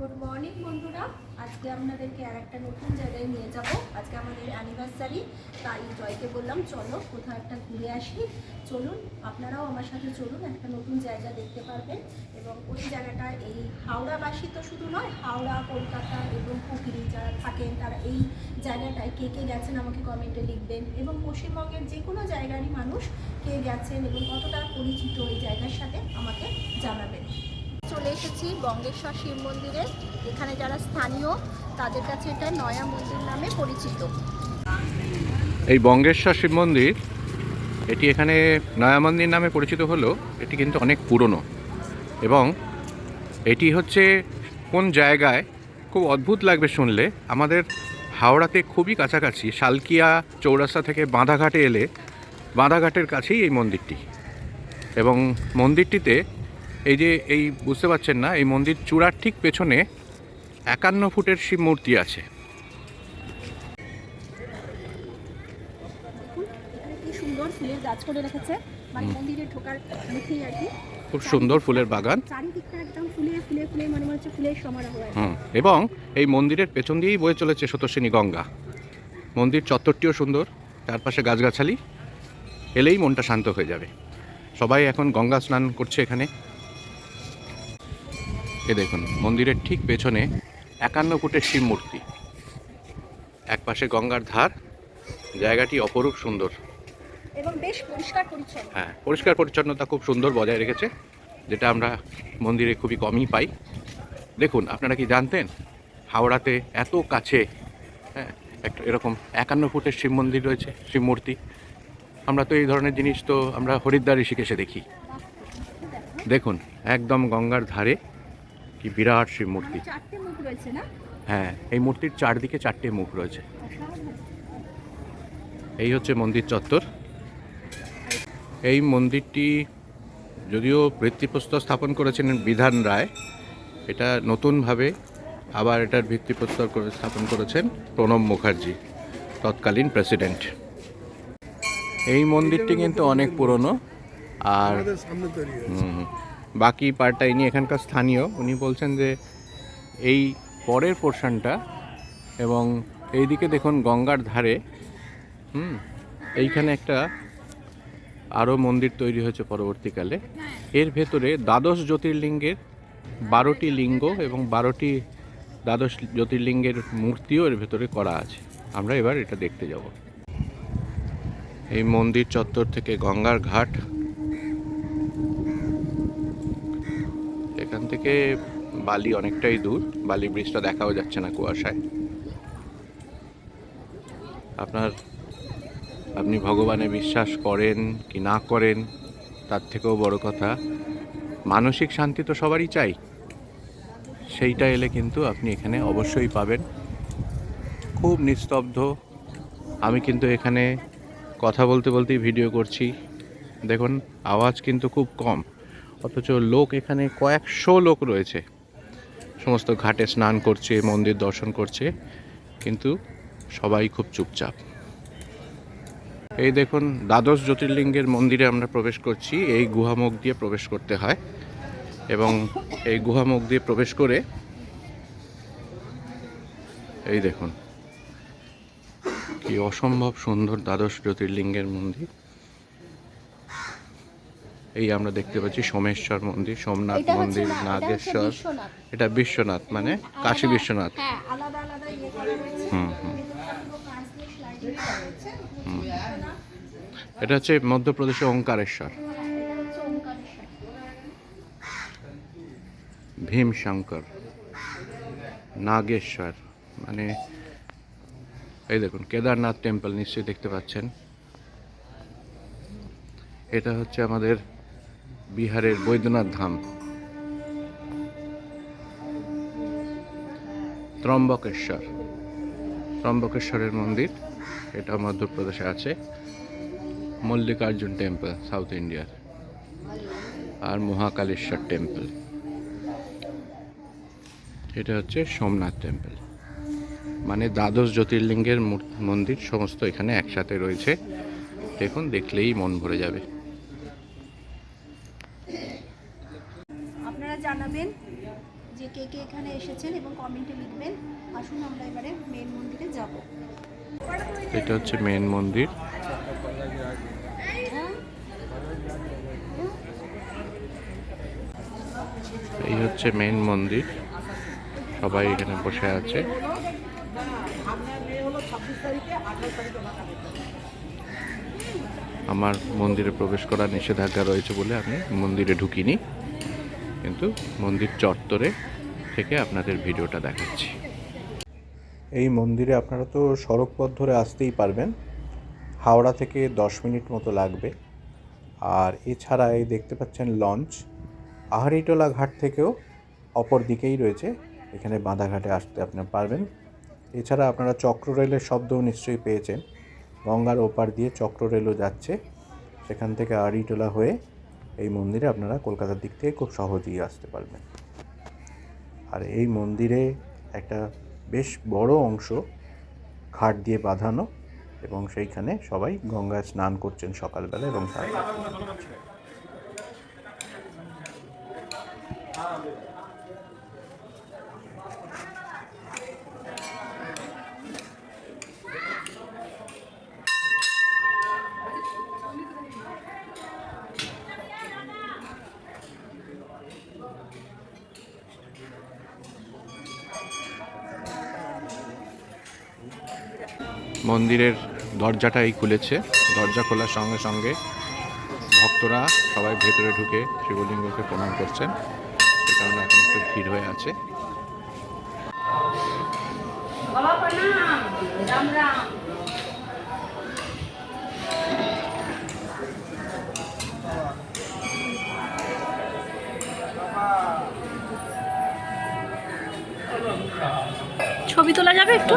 Good morning বন্ধুরা। আজকে আপনাদেরকে আর একটা নতুন জায়গায় নিয়ে যাব। আজকে আমাদের অ্যানিভার্সারি তাই জয়কে বললাম, চলো কোথাও একটা ঘুরে আসি। চলুন, আপনারাও আমার সাথে চলুন, একটা নতুন জায়গা দেখতে পারবেন। এবং ওই জায়গাটা এই হাওড়াবাসী তো শুধু নয়, হাওড়া, কলকাতা এবং পুকুরি যারা থাকেন, তারা এই জায়গাটায় কে কে গেছেন আমাকে কমেন্টে লিখবেন। এবং পশ্চিমবঙ্গের যে কোনো জায়গারই মানুষ কে গেছেন এবং কতটা পরিচিত ওই জায়গার সাথে আমাকে জানাবেন। চলে এসেছি বঙ্গেশ্বর শিব মন্দিরে। এখানে যারা স্থানীয়, তাদের কাছে এটা নয়া মন্দির নামে পরিচিত। এই বঙ্গেশ্বর শিব মন্দির, এটি এখানে নয়া মন্দির নামে পরিচিত হলো এটি কিন্তু অনেক পুরনো। এবং এটি হচ্ছে কোন জায়গায়, খুব অদ্ভুত লাগবে শুনলে। আমাদের হাওড়াতে খুবই কাছাকাছি, শালকিয়া চৌরাস্তা থেকে বাঁধাঘাটে এলে বাঁধাঘাটের কাছেই এই মন্দিরটি। এবং মন্দিরটিতে এই যে এই বুঝতে পারছেন না এই মন্দির চূড়ার ঠিক পেছনে একান্ন ফুটের শিব মূর্তি আছে। দেখুন এখানে কি সুন্দর ফুলের গাছ করে রেখেছে। মানে মন্দিরে ঢোকার মুখেই আর কি। খুব সুন্দর ফুলের বাগান। চারিদিকটা একদম ফুলে ফুলে ফুলে মানে মনে হচ্ছে ফুলের সমারোহ হুম এবং এই মন্দিরের পেছন দিয়েই বয়ে চলেছে শতশ্রেণী গঙ্গা। মন্দির চত্বরটিও সুন্দর চারপাশে গাছগাছালি। এলেই মনটা শান্ত হয়ে যাবে। সবাই এখন গঙ্গা স্নান করছে এখানে। এ দেখুন মন্দিরের ঠিক পেছনে একান্ন ফুটের শিব মূর্তি। একপাশে গঙ্গার ধার জায়গাটি অপরূপ সুন্দর। এবং বেশ পরিষ্কার পরিচ্ছন্ন। হ্যাঁ পরিষ্কার পরিচ্ছন্নতা খুব সুন্দর বজায় রেখেছে যেটা আমরা মন্দিরে খুবই কমই পাই। দেখুন আপনারা কি জানতেন হাওড়াতে এত কাছে হ্যাঁ একটা এরকম একান্ন ফুটের শিব মন্দির রয়েছে শিব মূর্তি? আমরা তো এই ধরনের জিনিস তো আমরা হরিদ্বার ঋষিকেশে দেখি। দেখুন একদম গঙ্গার ধারে কি বিরাট শিব মূর্তি। চারটে মুখ রয়েছে না? হ্যাঁ এই মূর্তির চারদিকে চারটে মুখ রয়েছে। এই হচ্ছে মন্দির চত্বর। এই মন্দিরটি যদিও ভিত্তিপ্রস্তর স্থাপন করেছেন বিধান রায় এটা নতুনভাবে আবার এটার ভিত্তিপ্রস্তর করে স্থাপন করেছেন প্রণব মুখার্জি তৎকালীন প্রেসিডেন্ট। এই মন্দিরটি কিন্তু অনেক পুরনো আর বাকি পার্টটা ইনি এখানকার স্থানীয়। উনি বলছেন যে এই পরের পোর্শনটা এবং এইদিকে দেখুন গঙ্গার ধারে, হুম, এইখানে একটা আরও মন্দির তৈরি হয়েছে পরবর্তীকালে। এর ভেতরে দ্বাদশ জ্যোতির্লিঙ্গের বারোটি লিঙ্গ এবং বারোটি দ্বাদশ জ্যোতির্লিঙ্গের মূর্তিও এর ভেতরে করা আছে। আমরা এবার এটা দেখতে যাব। এই মন্দির চত্বর থেকে গঙ্গার ঘাট থেকে বালি অনেকটাই দূর, বালি ব্রিজটা দেখাও যাচ্ছে না কুয়াশায়। আপনার, আপনি ভগবানে বিশ্বাস করেন কি না করেন, তার থেকেও বড় কথা, মানসিক শান্তি তো সবারই চাই। সেইটা এলে কিন্তু আপনি এখানে অবশ্যই পাবেন। খুব নিস্তব্ধ। আমি কিন্তু এখানে কথা বলতে বলতেই ভিডিও করছি। দেখুন, আওয়াজ কিন্তু খুব কম। অথচ লোক এখানে কয়েকশো লোক রয়েছে। সমস্ত ঘাটে স্নান করছে, মন্দির দর্শন করছে, কিন্তু সবাই খুব চুপচাপ। এই দেখুন, দ্বাদশ জ্যোতির্লিঙ্গের মন্দিরে আমরা প্রবেশ করছি। এই গুহামুখ দিয়ে প্রবেশ করতে হয় এবং এই গুহামুখ দিয়ে প্রবেশ করে এই দেখুন, কি অসম্ভব সুন্দর দ্বাদশ জ্যোতির্লিঙ্গের মন্দির। এই আমরা দেখতে পাচ্ছি সোমেশ্বর মন্দির সোমনাথ মন্দির নাগেশ্বর। এটা বিশ্বনাথ মানে কাশী বিশ্বনাথ। হ্যাঁ ইয়ে হুম, হুম। এটা হচ্ছে মধ্যপ্রদেশে ওঙ্কারেশ্বর। ভীমশঙ্কর নাগেশ্বর মানে এই দেখুন কেদারনাথ টেম্পল নিশ্চয়ই দেখতে পাচ্ছেন। এটা হচ্ছে আমাদের বিহারের বৈদ্যনাথ ধাম। ত্রম্বকেশ্বর। ত্রম্বকেশ্বরের মন্দির, এটা মধ্যপ্রদেশে আছে। মল্লিকার্জুন টেম্পল, সাউথ ইন্ডিয়ার। আর মহাকালেশ্বর টেম্পল। এটা হচ্ছে সোমনাথ টেম্পল। মানে দ্বাদশ জ্যোতির্লিঙ্গের মন্দির সমস্ত এখানে একসাথে রয়েছে। দেখুন, দেখলেই মন ভরে যাবে আপনারা জানাবেন যে কে কে এখানে এসেছেন এবং কমেন্টে লিখবেন। আসুন আমরা এবারে মেন মন্দিরে যাব। এটা হচ্ছে মেন মন্দির। এই হচ্ছে মেন মন্দির। সবাই এখানে বসে আছে। আমার মন্দিরে প্রবেশ করার নিষেধাজ্ঞা রয়েছে বলে আমি মন্দিরে ঢুকিনি। কিন্তু মন্দির চত্বরে থেকে আপনাদের ভিডিওটা দেখাচ্ছি। এই মন্দিরে আপনারা তো সড়ক পথ ধরে আসতেই পারবেন। হাওড়া থেকে দশ মিনিট মতো লাগবে। আর এছাড়া এই দেখতে পাচ্ছেন লঞ্চ। আহারিটোলা ঘাট থেকেও অপর দিকেই রয়েছে। এখানে বাঁধাঘাটে আসতে আপনারা পারবেন। এছাড়া আপনারা চক্র রেলের শব্দও নিশ্চয়ই পেয়েছেন। গঙ্গার ওপার দিয়ে চক্র রেলও যাচ্ছে। সেখান থেকে আহারিটোলা হয়ে এই মন্দিরে আপনারা কলকাতার দিক থেকে খুব সহজেই আসতে পারবেন। আর এই মন্দিরে একটা বেশ বড় অংশ খাট দিয়ে বাঁধানো এবং সেইখানে সবাই গঙ্গায় স্নান করছেন সকালবেলা এবং মন্দিরের দরজাটাই খুলেছে। দরজা খোলার সঙ্গে সঙ্গে ভক্তরা সবাই ভেতরে ঢুকে শিবলিঙ্গকে প্রণাম করছেন। সে কারণে এখন একটু ভিড় হয়ে আছে। ছবি তোলা যাবে একটু?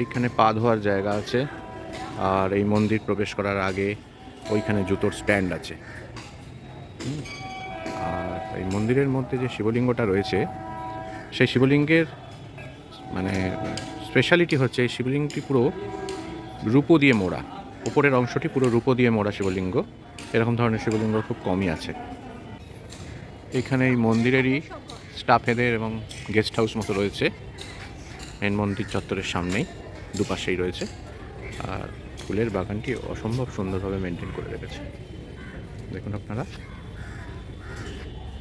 এইখানে পা ধোয়ার জায়গা আছে আর এই মন্দির প্রবেশ করার আগে ওইখানে জুতোর স্ট্যান্ড আছে। আর এই মন্দিরের মধ্যে যে শিবলিঙ্গটা রয়েছে, সেই শিবলিঙ্গের মানে স্পেশালিটি হচ্ছে এই শিবলিঙ্গটি পুরো রূপো দিয়ে মোড়া। উপরের অংশটি পুরো রূপো দিয়ে মোড়া শিবলিঙ্গ। এরকম ধরনের শিবলিঙ্গ খুব কমই আছে। এখানে এই মন্দিরেরই স্টাফেদের এবং গেস্ট হাউস মতো রয়েছে। মেন মন্দির চত্বরের সামনেই। দুপাশেই রয়েছে। আর ফুলের বাগানটি অসম্ভব সুন্দরভাবে মেনটেন করে রেখেছে। দেখুন আপনারা।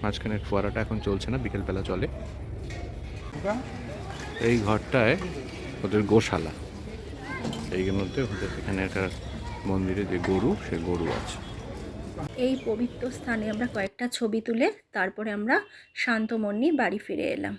মাঝখানের ফোয়ারাটা এখন চলছে না, বিকেলবেলা চলে। এই ঘরটায় ওদের গোশালা। এই মধ্যে ওদের এখানে একটা মন্দিরে যে গরু, সে গরু আছে। এই পবিত্র স্থানে আমরা কয়েকটা ছবি তুলে তারপরে আমরা শান্ত মন নিয়ে বাড়ি ফিরে এলাম।